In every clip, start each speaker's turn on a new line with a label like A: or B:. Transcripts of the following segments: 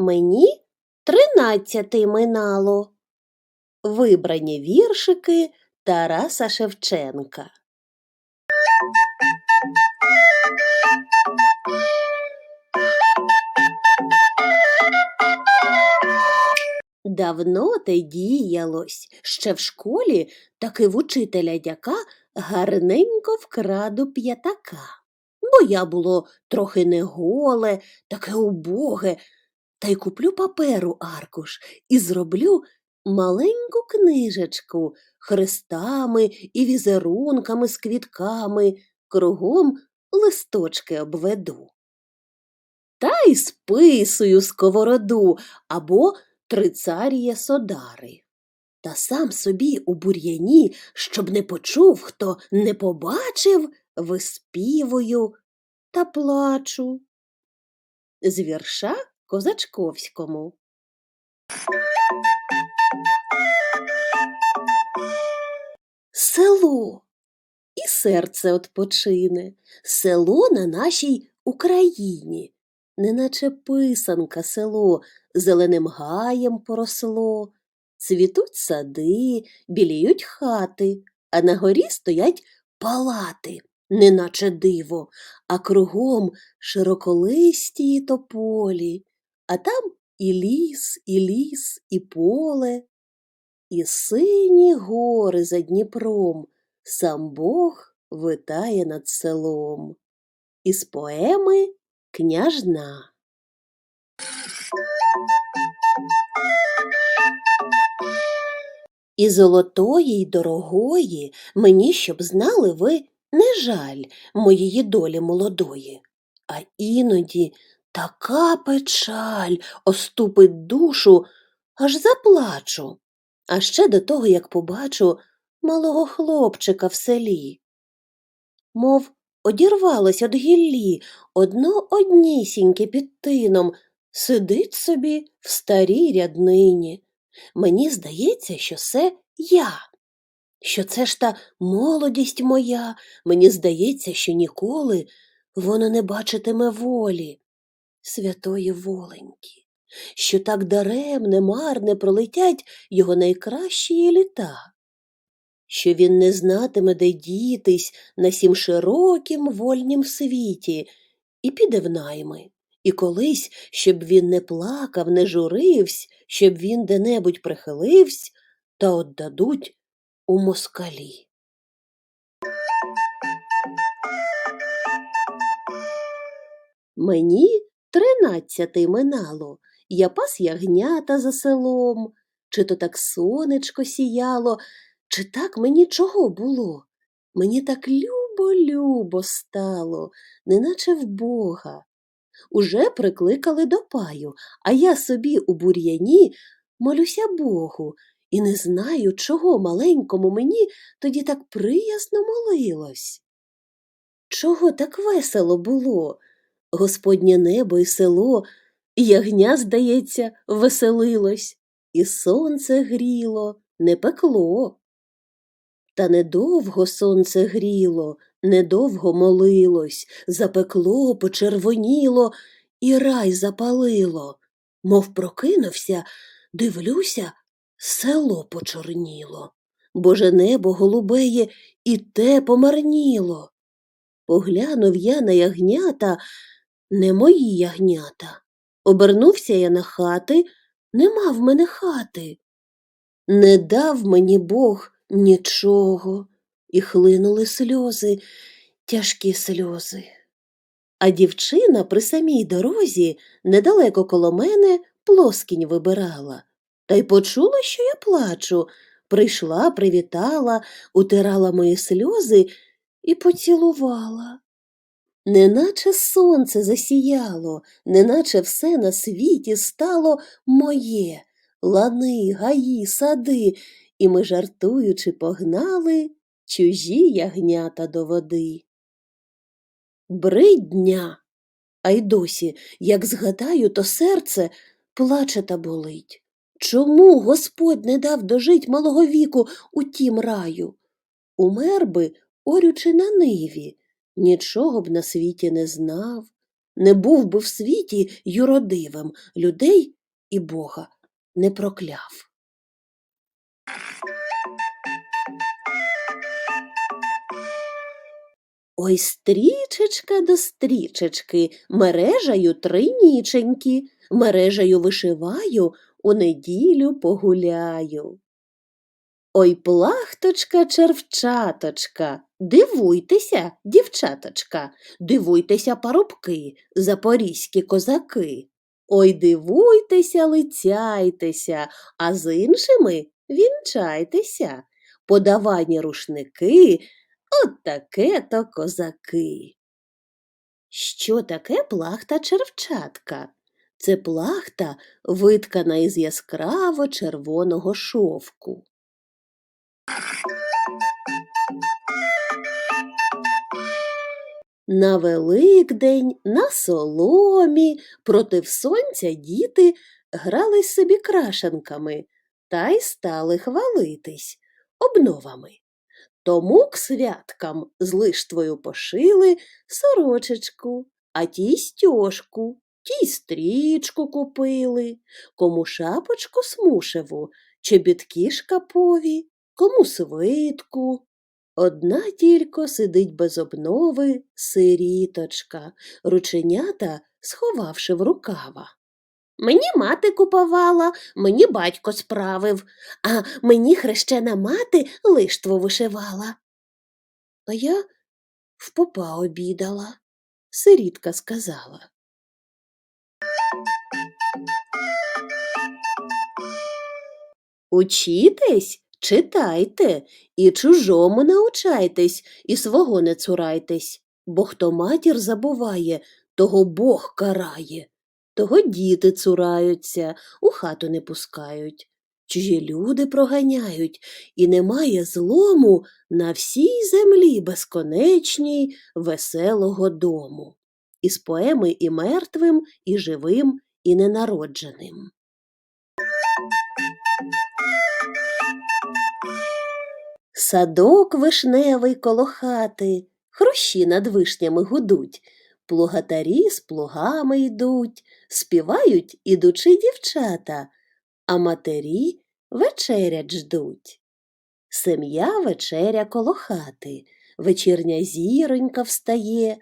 A: Мені тринадцятий минало. Вибрані віршики Тараса Шевченка. Давно те діялось, ще в школі таки в учителя дяка гарненько вкраду п'ятака. Бо я було трохи не голе, таке убоге, та й куплю паперу аркуш і зроблю маленьку книжечку хрестами і візерунками з квітками, кругом листочки обведу. Та й списую сковороду або трицарія содари. Та сам собі у бур'яні, щоб не почув, хто не побачив, виспівую та плачу. З вірша Козачковському. Село. І серце отпочине, село на нашій Україні, неначе писанка село, зеленим гаєм поросло, цвітуть сади, біліють хати, а на горі стоять палати, неначе диво, а кругом широколисті тополі, а там і ліс, і ліс, і поле, і сині гори за Дніпром, сам Бог витає над селом. Із поеми Княжна. І золотої й дорогої мені, щоб знали ви, не жаль моєї долі молодої, а іноді така печаль оступить душу, аж заплачу. А ще до того, як побачу малого хлопчика в селі. Мов одірвалось од гіллі, одно однісіньке під тином, сидить собі в старій ряднині. Мені здається, що це я, що це ж та молодість моя, мені здається, що ніколи воно не бачитиме волі, святої воленьки, що так даремне, марне пролетять його найкращі літа, що він не знатиме, де дітись на сім широкім вольнім світі, і піде в найми. І колись, щоб він не плакав, не журивсь, щоб він де-небудь прихиливсь, та отдадуть у москалі. Мені тринадцятий минало, я пас ягнята за селом, чи то так сонечко сіяло, чи так мені чого було? Мені так любо-любо стало, неначе в Бога. Уже прикликали до паю, а я собі у бур'яні молюся Богу і не знаю, чого маленькому мені тоді так приязно молилось. Чого так весело було? Господнє небо і село, і ягня, здається, веселилось, і сонце гріло, не пекло. Та недовго сонце гріло, недовго молилось, запекло, почервоніло і рай запалило. Мов прокинувся, дивлюся, село почорніло. Боже небо голубеє і те помарніло. Поглянув я на ягнята, не мої ягнята. Обернувся я на хати, нема в мене хати. Не дав мені Бог нічого, і хлинули сльози, тяжкі сльози. А дівчина при самій дорозі недалеко коло мене плоскінь вибирала, та й почула, що я плачу, прийшла, привітала, утирала мої сльози і поцілувала. Неначе сонце засіяло, неначе все на світі стало моє, лани, гаї, сади, і ми, жартуючи, погнали чужі ягнята до води. Брить дня, а й досі, як згадаю, то серце плаче та болить. Чому Господь не дав дожить малого віку у тім раю? Умер би, орючи на ниві, нічого б на світі не знав, не був би в світі юродивим, людей і Бога не прокляв. Ой, стрічечка до стрічечки, мережею триніченькі, мережею вишиваю, у неділю погуляю. Ой, плахточка, червчаточка, дивуйтеся, дівчаточка, дивуйтеся, парубки, запорізькі козаки. Ой, дивуйтеся, лицяйтеся, а з іншими вінчайтеся. Подавані рушники, от таке то козаки. Що таке плахта червчатка? Це плахта, виткана із яскраво червоного шовку. На Великдень на соломі против сонця діти грались собі крашенками та й стали хвалитись обновами. Тому к святкам з лиштвою пошили сорочечку, а тій стьожку, тій стрічку купили, кому шапочку смушеву, чобітки шкапові, кому свитку. Одна тільки сидить без обнови сиріточка, рученята сховавши в рукава. Мені мати купувала, мені батько справив, а мені хрещена мати лиштву вишивала. А я в попа обідала, сирітка сказала. Учітесь, читайте, і чужому научайтесь, і свого не цурайтесь, бо хто матір забуває, того Бог карає, того діти цураються, у хату не пускають. Чужі люди проганяють, і немає злому на всій землі безконечній веселого дому. Із поеми і мертвим, і живим, і ненародженим. Садок вишневий коло хати, хрущі над вишнями гудуть, плугатарі з плугами йдуть, співають ідучи дівчата, а матері вечерять ждуть. Сем'я вечеря коло хати, вечірня зіронька встає,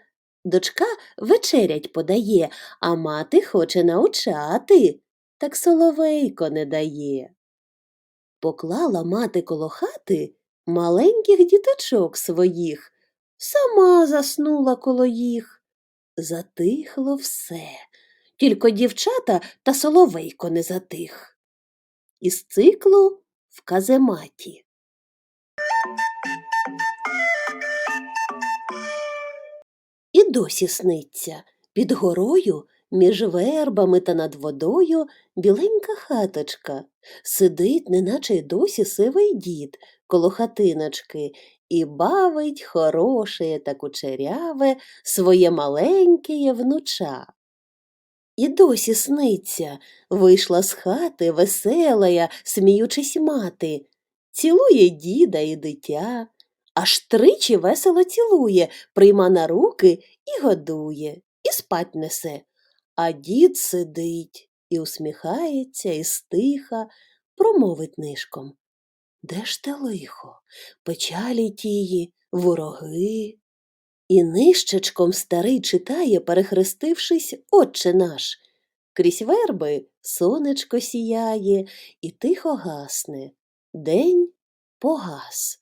A: дочка вечерять подає, а мати хоче научати, так соловейко не дає. Поклала мати коло хати маленьких діточок своїх, сама заснула коло їх. Затихло все, тільки дівчата та соловейко не затих. Із циклу в казематі. І досі сниться під горою, між вербами та над водою біленька хаточка. Сидить, неначе й досі сивий дід коло хатиночки і бавить хороше та кучеряве своє маленьке внуча. І досі сниться, вийшла з хати веселая, сміючись мати, цілує діда і дитя, аж тричі весело цілує, прийма на руки і годує, і спать несе. А дід сидить і усміхається, і стиха, промовить нишком. Де ж те лихо, печалі тії, вороги? І нищечком старий читає, перехрестившись, Отче наш. Крізь верби сонечко сіяє і тихо гасне. День погас.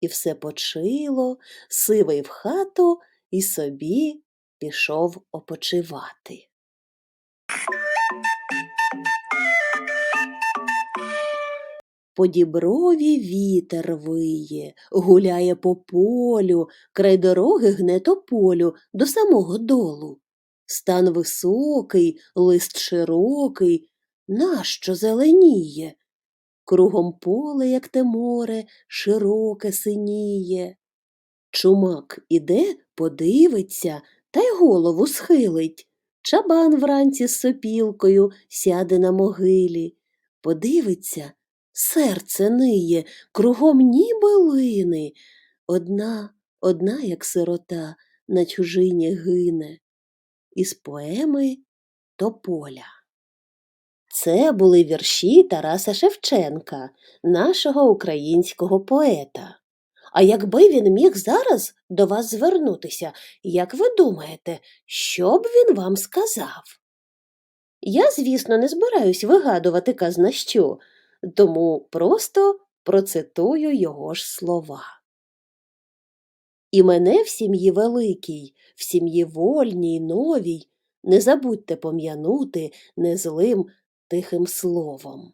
A: І все почило, сивий в хату і собі пішов опочивати. По діброві вітер виє, гуляє по полю, край дороги гне тополю до самого долу. Стан високий, лист широкий, нащо зеленіє? Кругом поле, як те море, широке синіє. Чумак іде, подивиться та й голову схилить. Чабан вранці з сопілкою сяде на могилі, подивиться, серце ниє, кругом ніби лини. Одна, одна, як сирота, на чужині гине. із поеми Тополя. Це були вірші Тараса Шевченка, нашого українського поета. А якби він міг зараз до вас звернутися, як ви думаєте, що б він вам сказав? Я, звісно, не збираюсь вигадувати казна що, тому просто процитую його ж слова. І мене в сім'ї великій, в сім'ї вольній, новій, не забудьте пом'янути незлим тихим словом.